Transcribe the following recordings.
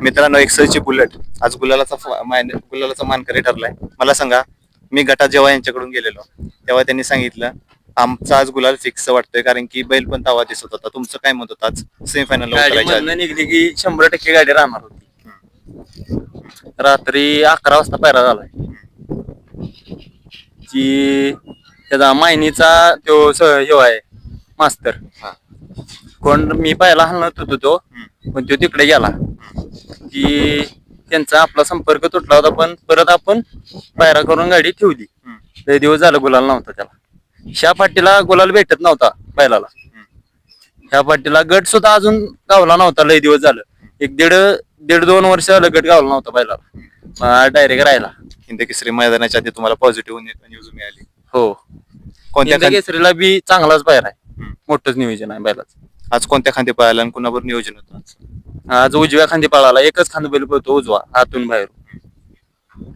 मित्रांनो एक्सलची बुलेट आज गुलालाचा मान- गुलालाचा मानकरी ठरलाय. मला सांगा मी गटात जेव्हा यांच्याकडून गेलेलो तेव्हा त्यांनी सांगितलं आमचा आज गुलाल फिक्स वाटतोय कारण की बैल पण तवा दिसत होता. तुमचं काय मत होतं? आज सेमीफायनल निघली की शंभर टक्के गाडी राहणार होती. रात्री अकरा वाजता पैरा झालाय. की त्याचा मायनीचा तो ह्यो आहे मास्तर. हा. कोण मी पहिला हलत होतो तो पण तो तिकडे गेला. की त्यांचा आपला संपर्क तुटला होता पण परत आपण पायरा करून गाडी ठेवली. लय दिवस झालं गुलाल नव्हता त्याला. ह्या पाटीला गुलाल भेटत नव्हता बैलाला. ह्या पाटीला गट सुद्धा अजून गावला नव्हता लय दिवस झालं. एक दीड दीड दोन वर्ष झालं गट गावला नव्हता बैलाला. डायरेक्ट राहिला. हिंद केसरी मैदानाच्या आधी तुम्हाला पॉझिटिव्ह न्यूज मिळाली. हो. कोणत्या केसरीला बी चांगलाच पायरा आहे. मोठंच नियोजन आहे बैलाचं. आज कोणत्या खांदी पळाला आणि कुणावर नियोजन होतं आज? उजव्या खांदी पळाला एकच खांद बैल पळतो उजवा हातून बाहेर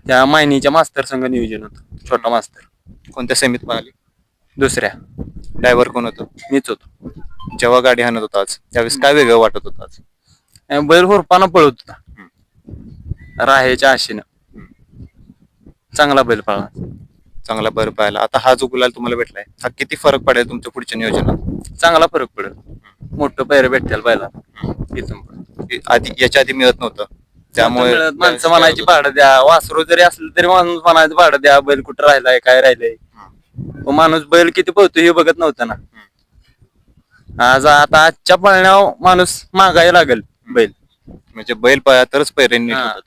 त्या मायनीच्या मास्तर संघ नियोजन होतं छोटा मास्तर. कोणत्या सेमीत पळाली? दुसऱ्या. ड्रायव्हर कोण होतं? मीच होतो. जेव्हा गाडी हाणत होता आज त्यावेळेस काय वेगळं वाटत होतं आज? आणि बैल हुरपानं पळत होता. राहेच्या आशेनं. चांगला बैल पळला. चांगला बरं पाहिला आता हा जो गुलाल तुम्हाला भेटलाय हा किती फरक पडेल तुमच्या पुढच्या नियोजनात? चांगला फरक पडेल. मोठं पैर भेटेल बैला इथून. हे आधी याच्या आधी मिळत नव्हतं. त्यामुळे मिळत माणसं म्हणायची भाडं द्या. वासरू जरी असलं तरी माणूस म्हणायचं भाडं द्या. बैल कुठं राहिलाय काय राहिलंय? पण माणूस बैल किती पळतो हे बघत नव्हतं ना. आज आता आजच्या पळण्यावर माणूस मागायला लागेल बैल. म्हणजे बैल पळा तरच पैरे नीट हा. होतात.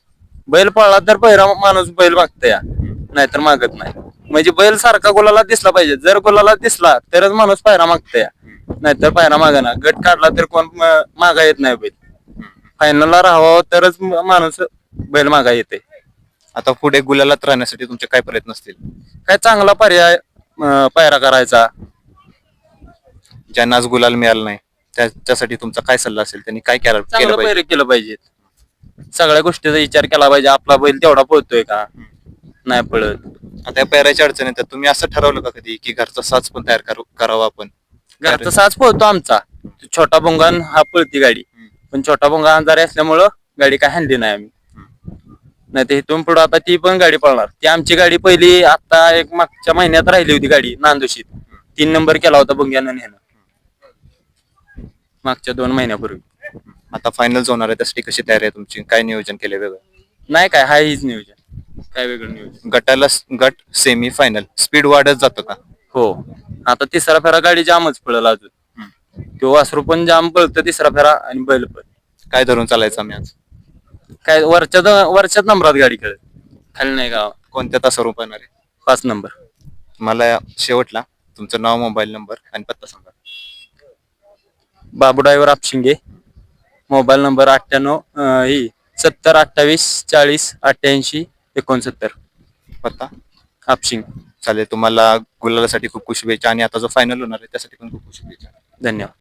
बैल पळला तर पहिला माणूस बैल मागत या नाहीतर मागत नाही. म्हणजे बैल सारखा गुलाला दिसला पाहिजे. जर गुलाला दिसला तरच माणूस पायरा मागत या नाहीतर पायरा मागना गट काढला तर कोण मागा येत नाही बैल. फायनलला राहावं तरच माणूस बैल मागा येते आता पुढे गुलालात राहण्यासाठी तुमचे काय प्रयत्न असतील? काय चांगला पर्याय अं, पायरा करायचा. ज्यांना आज गुलाल मिळाला नाही त्याच्यासाठी तुमचा काय सल्ला असेल? त्यांनी काय केलं केलं चांगलं पाहिजे? पैरे केलं पाहिजे सगळ्या गोष्टीचा विचार केला पाहिजे. आपला बैल तेवढा पळतोय का? नाही पळत. आता या पैराच्या अडचण येतात तुम्ही असं ठरवलं का कधी की घरचा साच पण तयार करू- करावा आपण? घरचा साज पळतो आमचा. छोटा भोंगान हा पळती गाडी. पण छोटा भोंगा अंधारे असल्यामुळं गाडी काय हाणली नाही आम्ही. नाही तर इथून पुढे आता ती पण गाडी पळणार. ती आमची गाडी पहिली आता एक मागच्या महिन्यात राहिली होती गाडी नांदुशीत. तीन नंबर केला होता भोंग्यानं ह्यानं. मागच्या दोन महिन्यापूर्वी. आता फायनल होणार आहे त्यासाठी कशी तयारी आहे तुमची? काय नियोजन केले वेगळं? नाही काय हा हीच नियोजन. काय वेगळं नियोजन? गटाला गट सेमी फायनल स्पीड वाढत जातं का? हो. आता तिसरा फेरा गाडी जामच पळल अजून. तो वासरू पण जाम पळतं तिसरा फेरा आणि बैल पण. काय धरून चालायचं आम्ही आज? काय वरच्या द- वरच्याच नंबरात गाडी खेळत खाली नाही गाव कोणत्या तासावर पळणार आहे? पाच नंबर. मला शेवटला तुमचं नाव मोबाईल नंबर आणि पत्ता सांगा. Babu driver Apshinge. Mobile number अठ्ठ्याण्णव अं, ही सत्तर अठ्ठावीस चाळीस अठ्ठ्याऐंशी एकोणसत्तर. पत्ता? आपशिंग. चालेल. तुम्हाला गुलालासाठी खूप खूप शुभेच्छा आणि आता जो फायनल होणार आहे त्यासाठी पण खूप खूप शुभेच्छा. धन्यवाद.